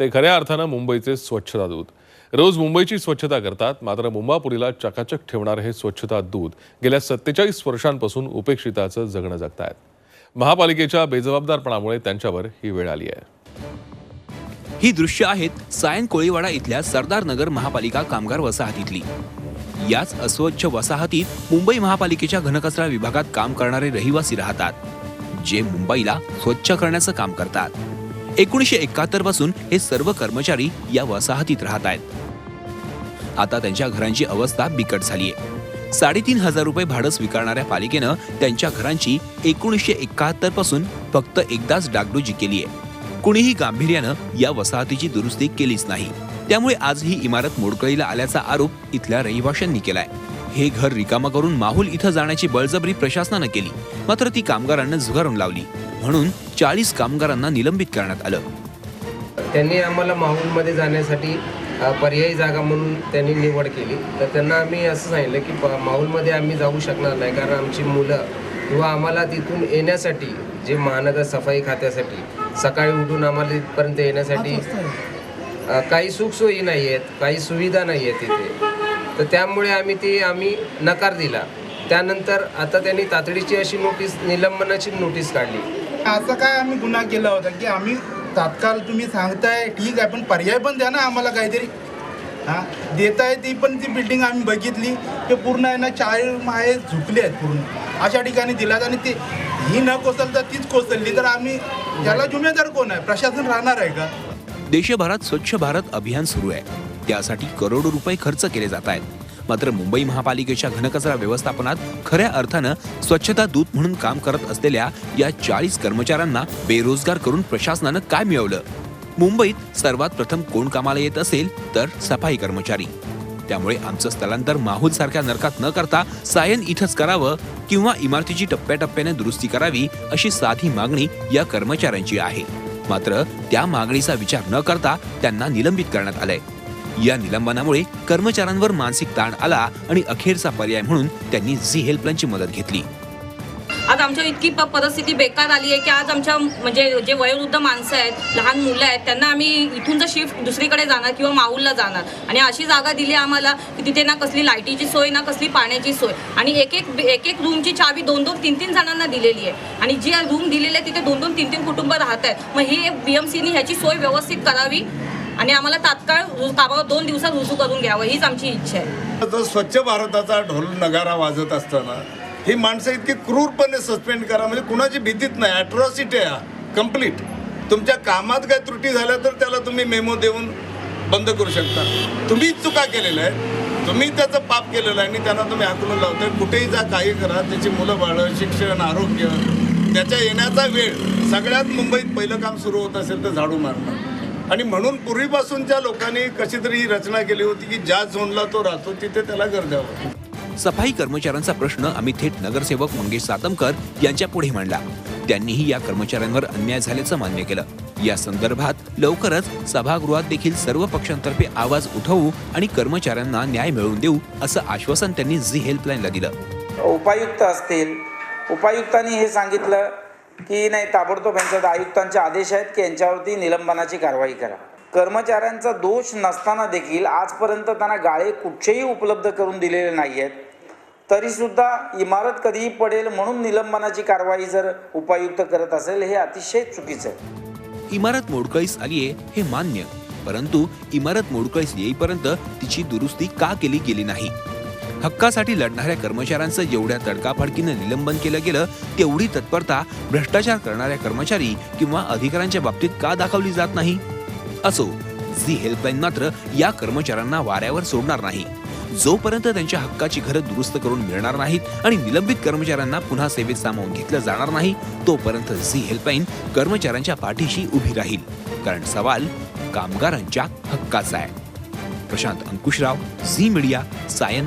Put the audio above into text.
ते खऱ्या अर्थानं मुंबईचे स्वच्छता दूत. रोज मुंबईची स्वच्छता करतात मात्र मुंबापुरीला चकाचक ठेवणारे हे स्वच्छता दूत गेल्या सत्तेचाळीस वर्षांपासून उपेक्षिताचं जगणं जगतायत. महापालिकेच्या बेजबाबदारपणामुळे त्यांच्यावर ही वेळ आली आहे. ही दृश्य आहेत सायन कोळीवाडा इथल्या सरदार नगर महापालिका कामगार वसाहतीतली. याच अस्वच्छ वसाहतीत मुंबई महापालिकेच्या घनकचरा विभागात काम करणारे रहिवासी राहतात जे मुंबईला स्वच्छ करण्याचं काम करतात. एकोणीशे एकाहत्तरपासून हे सर्व कर्मचारी या वसाहतीत राहत आहेत. आता त्यांच्या घरांची अवस्था बिकट झालीये. साडेतीन हजार रुपये भाडं स्वीकारणाऱ्या पालिकेनं त्यांच्या घरांची एकोणीसशे एकाहत्तरपासून फक्त एकदाच डागडुजी केली आहे कुणीही गांभीर्यानं या वसाहतीची दुरुस्ती केलीच नाही. त्यामुळे आज ही इमारत मोडकळीला आल्याचा आरोप इथल्या रहिवाशांनी केलाय. हे घर रिकामा करून माहुल इथं जाण्याची बळजबरी प्रशासनानं केली. मात्र ती कामगारांना झुगारून लावली. म्हणून चाळीस कामगारांना निलंबित करण्यात आलं. त्यांनी आम्हाला माहूलमध्ये जाण्यासाठी पर्यायी जागा म्हणून त्यांनी निवड केली. तर त्यांना आम्ही असं सांगितलं की प- माहूलमध्ये आम्ही जाऊ शकणार नाही कारण आमची मुलं किंवा आम्हाला तिथून येण्यासाठी जे महानगर सफाई खात्यासाठी सकाळी उठून आम्हाला तिथपर्यंत येण्यासाठी काही सुखसोयी नाही आहेत काही सुविधा नाही आहेत तिथे. तर त्यामुळे आम्ही ती आम्ही नकार दिला. त्यानंतर आता त्यांनी तातडीची अशी नोटीस निलंबनाची नोटीस काढली. असं काय आम्ही गुन्हा केला होता की आम्ही तात्काळ तुम्ही सांगताय ठीक आहे पण पर्याय पण द्या ना आम्हाला काहीतरी. हां? देताय ती पण ती बिल्डिंग आम्ही बघितली. ते पूर्ण आहे ना चार माहे झुकले आहेत पूर्ण. अशा ठिकाणी दिलात आणि ते ही न कोसलता तीच कोसलली तर आम्ही त्याला जुमेदार कोण आहे? प्रशासन राहणार आहे का? देशभरात स्वच्छ भारत अभियान सुरू आहे. त्यासाठी करोडो रुपये खर्च केले जात आहेत. मात्र मुंबई महापालिकेच्या घनकचरा व्यवस्थापनात खऱ्या अर्थानं स्वच्छता दूत म्हणून काम करत असलेल्या या चाळीस कर्मचाऱ्यांना बेरोजगार करून प्रशासनानं काय मिळवलं? मुंबईत सर्वात प्रथम कोण कामाला येत असेल तर सफाई कर्मचारी. त्यामुळे आमचं स्थलांतर माहूल सारख्या नरकात न करता सायन इथंच करावं किंवा इमारतीची टप्प्याटप्प्याने दुरुस्ती करावी अशी साधी मागणी या कर्मचाऱ्यांची आहे. मात्र त्या मागणीचा विचार न करता त्यांना निलंबित करण्यात आलंय. या निलंबनामुळे कर्मचाऱ्यांवर मानसिक ताण आला आणि अखेरचा पर्याय म्हणून त्यांनी झी हेल्पलाईनची मदत घेतली. आज आमच्या इतकी प- परिस्थिती बेकार आली आहे की आज आमच्या म्हणजे जे वयोवृद्ध माणसं आहेत लहान मुलं आहेत त्यांना आम्ही इथून जर शिफ्ट दुसरीकडे जाणार किंवा माऊलला जाणार. आणि अशी जागा दिली आम्हाला की तिथे ना कसली लाईटीची सोय ना कसली पाण्याची सोय. आणि एक एक एक एक रूमची चावी दोन दोन तीन तीन जणांना दिलेली आहे. आणि जी रूम दिलेली आहे तिथे दोन दोन तीन तीन कुटुंब राहत आहेत. मग ही बी एम सीनी ह्याची सोय व्यवस्थित करावी? आणि आम्हाला तात्काळ रु- कामावर दोन दिवसात रुजू करून घ्यावं हीच आमची इच्छा आहे. जो स्वच्छ भारताचा ढोल नगारा वाजत असताना ही माणसं इतकी क्रूरपणे सस्पेंड करा म्हणजे कुणाची भीतीच नाही अट्रॉसिटी आहे कंप्लीट तुमच्या कामात काय त्रुटी झाल्या तर त्याला तुम्ही मेमो देऊन बंद करू शकता. तुम्हीच चुका केलेल्या आहे तुम्ही त्याचं पाप केलेलं आहे आणि त्यांना तुम्ही हाकलून लावताय. कुठेही जा काही करा. त्याची मुलं बाळं शिक्षण आरोग्य त्याच्या येण्याचा वेळ. सगळ्यात मुंबईत पहिलं काम सुरू होत असेल तर झाडू मारणं. आणि म्हणून पूर्वीपासूनच्या लोकांनी कशी तरी ही रचना केली होती की ज्या झोनला तो राहतो तिथे त्याला घर द्यावं. सफाई कर्मचाऱ्यांचा प्रश्न आम्ही थेट नगरसेवक मंगेश सातमकर यांच्या पुढे मांडला. त्यांनीही या कर्मचाऱ्यांवर अन्याय झाल्याचं मान्य केलं. या संदर्भात लवकरच सभागृहात देखील सर्व पक्षांतर्फे आवाज उठवू आणि कर्मचाऱ्यांना न्याय मिळवून देऊ असं आश्वासन त्यांनी झी हेल्पलाईनला दिलं. उपायुक्त असतील. उपायुक्तांनी हे सांगितलं की नाही ताबडतोब यांच्या आयुक्तांचे आदेश आहेत की यांच्यावरती निलंबनाची कारवाई करा. कर्मचाऱ्यांचा दोष नसताना देखील आजपर्यंत त्यांना गाळे कुठचेही उपलब्ध करून दिलेले नाही आहेत तरीसुद्धा इमारत कधीही पडेल म्हणून निलंबनाची कारवाई जर उपायुक्त करत असेल हे अतिशय चुकीचं आहे. इमारत मोडकळीस आलीये हे मान्य. परंतु इमारत मोडकळीस येईपर्यंत तिची दुरुस्ती का केली गेली नाही? हक्कासाठी लढणाऱ्या कर्मचाऱ्यांचं जेवढ्या तडकाफडकीनं निलंबन केलं गेलं तेवढी तत्परता भ्रष्टाचार करणाऱ्या कर्मचारी किंवा अधिकाऱ्यांच्या बाबतीत का दाखवली जात नाही? असो झी हेल्पलाईन मात्र या कर्मचाऱ्यांना वाऱ्यावर सोडणार नाही. जोपर्यंत त्यांच्या हक्काची घरं दुरुस्त करून मिळणार नाहीत आणि निलंबित कर्मचाऱ्यांना पुन्हा सेवेत सामावून घेतलं जाणार नाही तोपर्यंत झी हेल्पलाईन कर्मचाऱ्यांच्या पाठीशी उभी राहील. कारण सवाल कामगारांच्या हक्काचा आहे. प्रशांत अंकुशराव झी मीडिया सायन